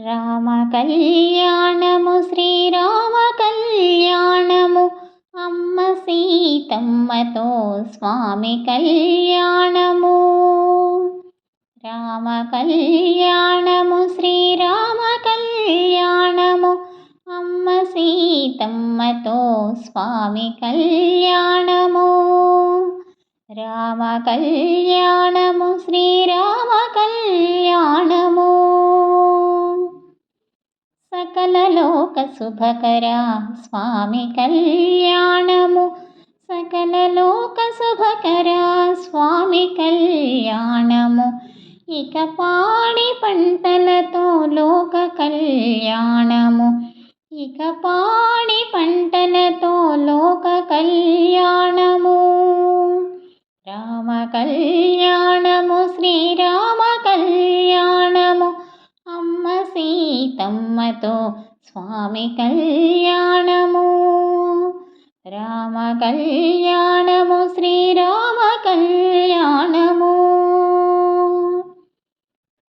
రామ కళ్యాణము శ్రీరామ కళ్యాణము అమ్మ సీతమ్మతో స్వామి కళ్యాణము. రామ కళ్యాణము శ్రీరామ కళ్యాణము అమ్మ సీతమ్మతో స్వామి కళ్యాణము. రామ కళ్యాణము శ్రీరామ కళ్యాణము సకల లోక స్వామి కళ్యాణము. సకల లోక శుభకరా. స్వామి కళ్యాణము. ఇక పాడి పంటలతో లోక కళ్యాణము. ఇక పాడి పంటలతో లోక కళ్యాణము. రామ కళ్యాణ. స్వామి కళ్యాణము. రామ కళ్యాణము శ్రీరామ కళ్యాణము.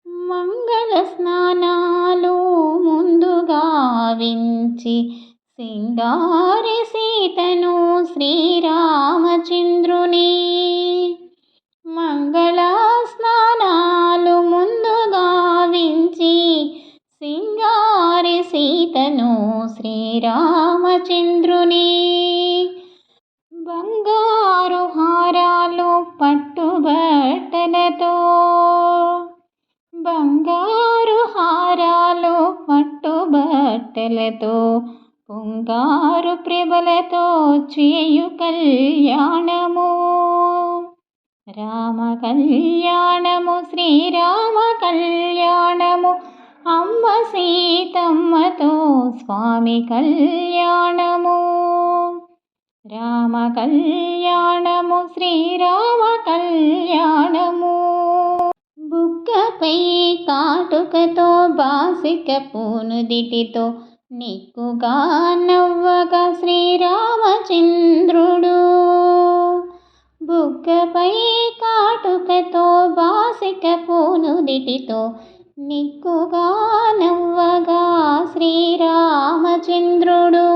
మంగళ స్నానాలు ముందుగా వించి సింగారి సీతను శ్రీరామచంద్రుని రామచంద్రుని బంగారు హారాలు పట్టుబట్టలతో బంగారు హారాలు పట్టుబట్టలతో పొంగారు ప్రభలతో చేయు కళ్యాణము. రామ కళ్యాణము శ్రీరామ కళ్యాణము అమ్మ సీతమ్మతో స్వామి కళ్యాణము. రామ కళ్యాణము శ్రీరామ కళ్యాణము. బుక్కపై కాటుకతో బాసిక పూనుదిటితో నిక్కుగా నవ్వగా శ్రీరామచంద్రుడు. బుగ్గపై కాటుకతో బాసిక పూనుదిటితో నిక్కుగా నవ్వగా శ్రీరామచంద్రుడు.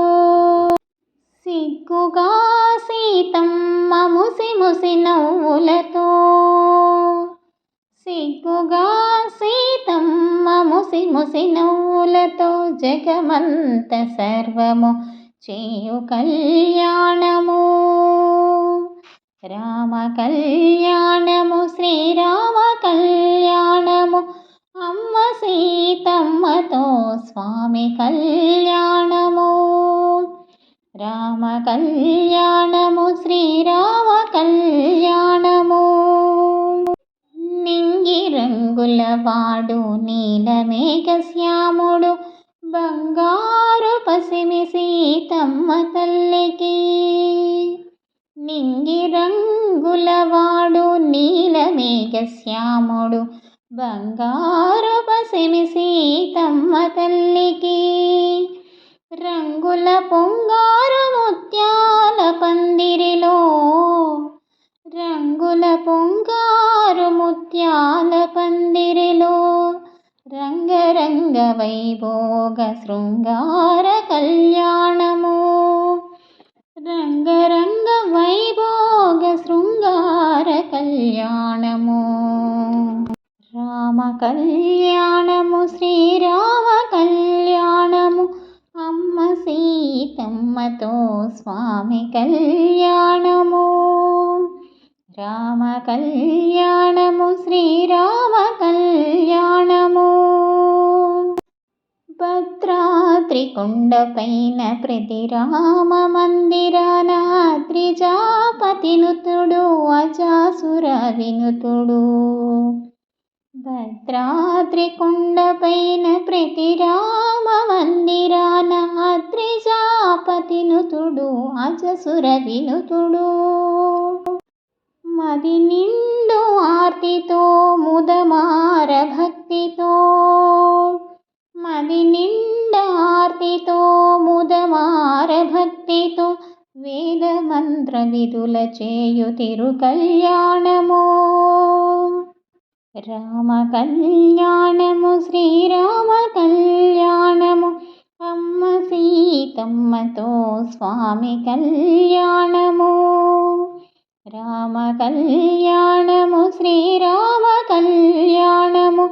సిగ్గుగా సీతమ్మ ముసి ముసి నవ్వులతో. సిగ్గుగా సీతమ్మ ముసి ముసి నవ్వులతో జగమంత సర్వము చేయు కళ్యాణము. రామ కళ్యాణము శ్రీరామ కళ్యాణ కళ్యాణము? నింగి రంగుల వాడు శ్యాముడు బంగారు పసిమి సీతమ్మ తల్లికి. నింగి రంగుల వాడు శ్యాముడు బంగారు పసిమి సీతమ్మ తల్లికి. రంగుల పొంగారు రంగుల పొంగారు ముత్యాల పందిరిలో. రంగరంగ వైభోగ శృంగార కళ్యాణము. రంగరంగ వైభోగ శృంగార కళ్యాణము. రామ కళ్యాణము శ్రీరామ కళ్యాణము. అమ్మ సీతమ్మతో స్వామి కళ్యాణము. కళ్యాణము శ్రీరామ కళ్యాణము. భద్రాద్రి కొండపైన ప్రతి రామ మందిరాన త్రిజాపతినుతుడు అజాసుర వినుతుడు. భద్రాద్రి కొండపైన ప్రతి రామ మందిరాన త్రిజాపతినుతుడు అజసుర వినుతుడు. మది నిండు ఆర్తితో ముదమార భక్తితో. మది నిండ ఆర్తితో ముదమార భక్తితో వేద మంత్ర విధుల చేయు తిరు కళ్యాణము రామ కళ్యాణము శ్రీరామ కళ్యాణము అమ్మ సీతమ్మతో స్వామి కళ్యాణము. శ్రీరామ కళ్యాణము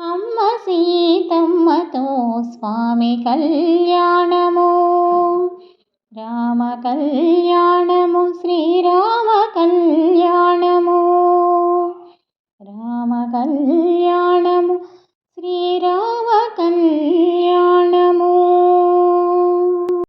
అమ్మ సీతమ్మతో స్వామి కళ్యాణము రామ